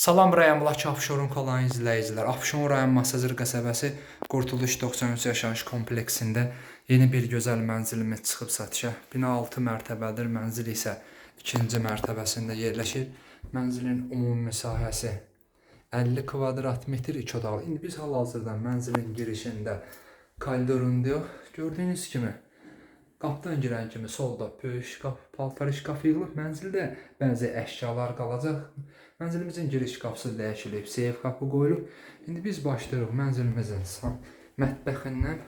Salam rayonundakı Afşorun kalan izləyicilər. Afşon rayon Masazır qəsəbəsi Qurtuluş 93 yaşayış kompleksində yeni bir gözəl mənzilimiz çıxıb satışa. Bina 6 mərtəbədir, mənzil isə 2-ci mərtəbəsində yerləşir. Mənzilin ümumi sahəsi 50 kvadrat metr 2 otaqlı. İndi biz hal-hazırda mənzilin girişində koridorundayıq. Gördüyünüz kimi Qapıdan girən kimi solda böyük şkaf, paltar şkafı yığılıb. Mənzildə bəzi əşyalar qalacaq. Mənzilimizin giriş qapısı dəyişilib, seyf qapı qoyulub. İndi biz başlayırıq mənzilimizin mətbəxindən.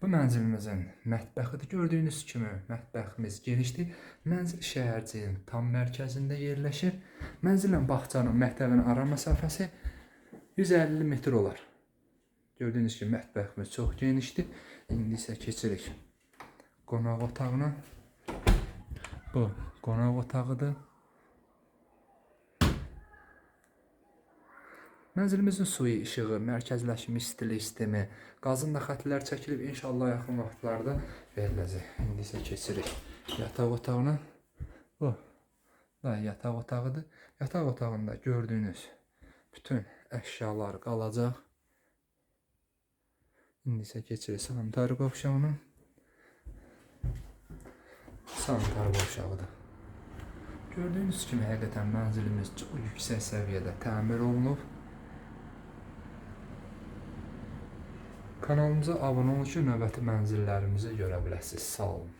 Bu mənzilimizin mətbəxidir. Gördüyünüz kimi mətbəximiz genişdir. Mənzil şəhərciyin tam mərkəzində yerləşir. Mənzillə bağçanın məktəbin ara məsafəsi 150 metr olar. Gördüyünüz kimi mətbəximiz çox genişdir. İndi isə keçirik qonaq otağına. Bu qonaq otağıdır. Mənzilimizin suyu, işığı, mərkəzləşmiş stili sistemi, qazın da xətlər çəkilib inşallah yaxın vaxtlarda veriləcək. İndi isə keçirik yataq otağına. Bu da yataq otağıdır. Yataq otağında gördüyünüz bütün əşyalar qalacaq. İndi isə keçirik sanitar qovşağına. Sanitar qovşağıdır. Gördüyünüz kimi həqiqətən mənzilimiz çox yüksək səviyyədə təmir olunub. Kanalımıza abunə olun ki, növbəti mənzillərimizi görə biləsiniz. Sağ olun.